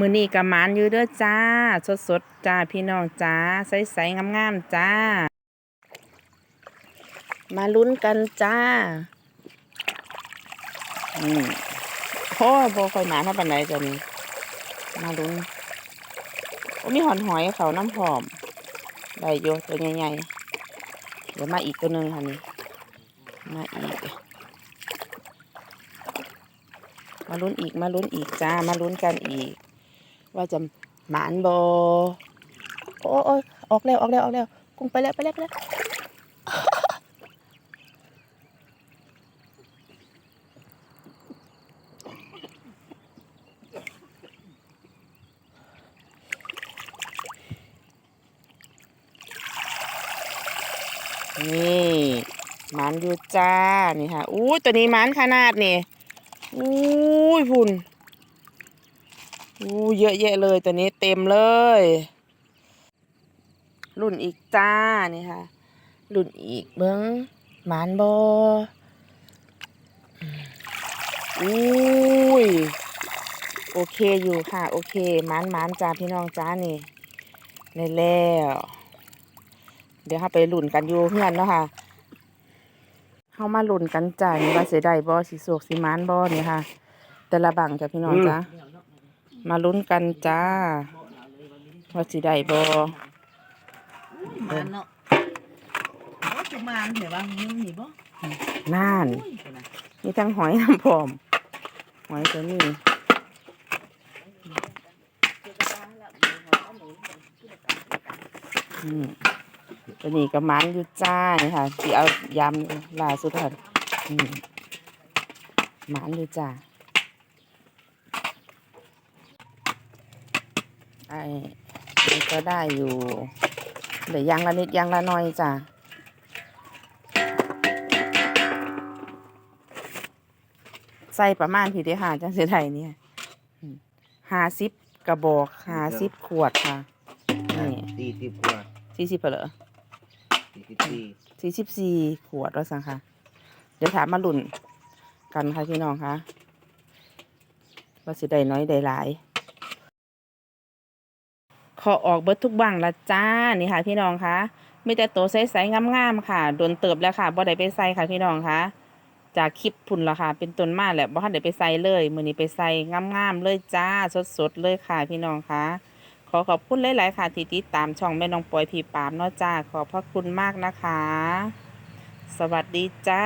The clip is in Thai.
มือนี้กับมานอยู่เด้อจ้า สดสดๆจ้าพี่น้องจ้า ใสใสๆงามๆจ้า มาลุ้นกันจ้าอืมโอ้ยบ่ค่อยหมาถ้าปันไดจ้ะนี่มาลุ้นโอ้มีหอนหอยเขาน้ำหอมได้โยตัวใหญ่ๆเดี๋ยวมาอีกตัวหนึ่งค่ะนี่มาอีก มาลุ้นอีกมาลุ้นอีกจ้า มาลุ้นกันอีก ว่าจะหมานบโอ้โอ้ยออกแล้วออกแล้วออกแล้วกุ้งไปแล้วไปแล้วไปแล้วนี่มานอยู่จ้า นี่ค่ะอู้ตัวนี้มานขนาดนี่อู้ยพุ่น อู้เยอะแยะเลยตัวนี้เต็มเลย รุ่นอีกจ้านี่ค่ะ รุ่นอีกเบิ้งหมานบอุ้ยโอเคอยู่ค่ะ โอเคหมานหมานจ้าพี่น้องจ้านี่ได้แล้ว เดี๋ยวเราไปลุ่นกันอยู่เพื่อนเนาะค่ะเข้ามาลุ่นกันจ้านี่ว่าเสียดายบอสีสวกสีมานบอนี่ค่ะ แต่ละบังจ้ะพี่น้องจ้า มาลุ้นกันจ้า ว่าสิได้บ่มันเนาะโอ้จะมานเห็นบ้างมึงมีบ่น่านอุ้ยตัวน่ะมีทั้งหอยน้ำพร้อม หอยตัวนี้อืมตัวนี้ก็มันอยู่จ้านี่ค่ะที่เอายำล่าสุดค่ะอืมมันอยู่จ้า ไอ้นี่ก็ได้อยู่เดี๋ยวยางละนิดยางละหน้อยจ้าใส่ประมาณพี่เด้อค่ะจังสิไทยเนี่ยห้าสิบกระบอกห้าสิบขวดค่ะนี่สี่สิบกว่าสี่สิบเหรอสี่สิบสี่สี่สิบสี่ขวดว่าสังค่ะ เดี๋ยวถามมาลุ่นกันค่ะพี่น้องค่ะว่าสิได้น้อยได้หลายข อออกเบิดทุกบังละจ้านี่ค่ะ พี่น้องคะมีแต่โตใสๆงามๆค่ะโดนเติบแล้วค่ะบ่ได้ไปใส่ค่ะพี่น้องคะจากคลิปพุ่นละค่ะ เป็นต้นมาแหละบ่ทันได้ไปใส่เลยมื้อนี้ไปใส่งามๆเลยจ้าสดๆเลยค่ะ พี่น้องคะขอขอบคุณหลายๆค่ะที่ติดตามช่องแม่น้องปอยพี่ปามเนาะจ้าขอบพระคุณมากนะคะ สวัสดีจ้า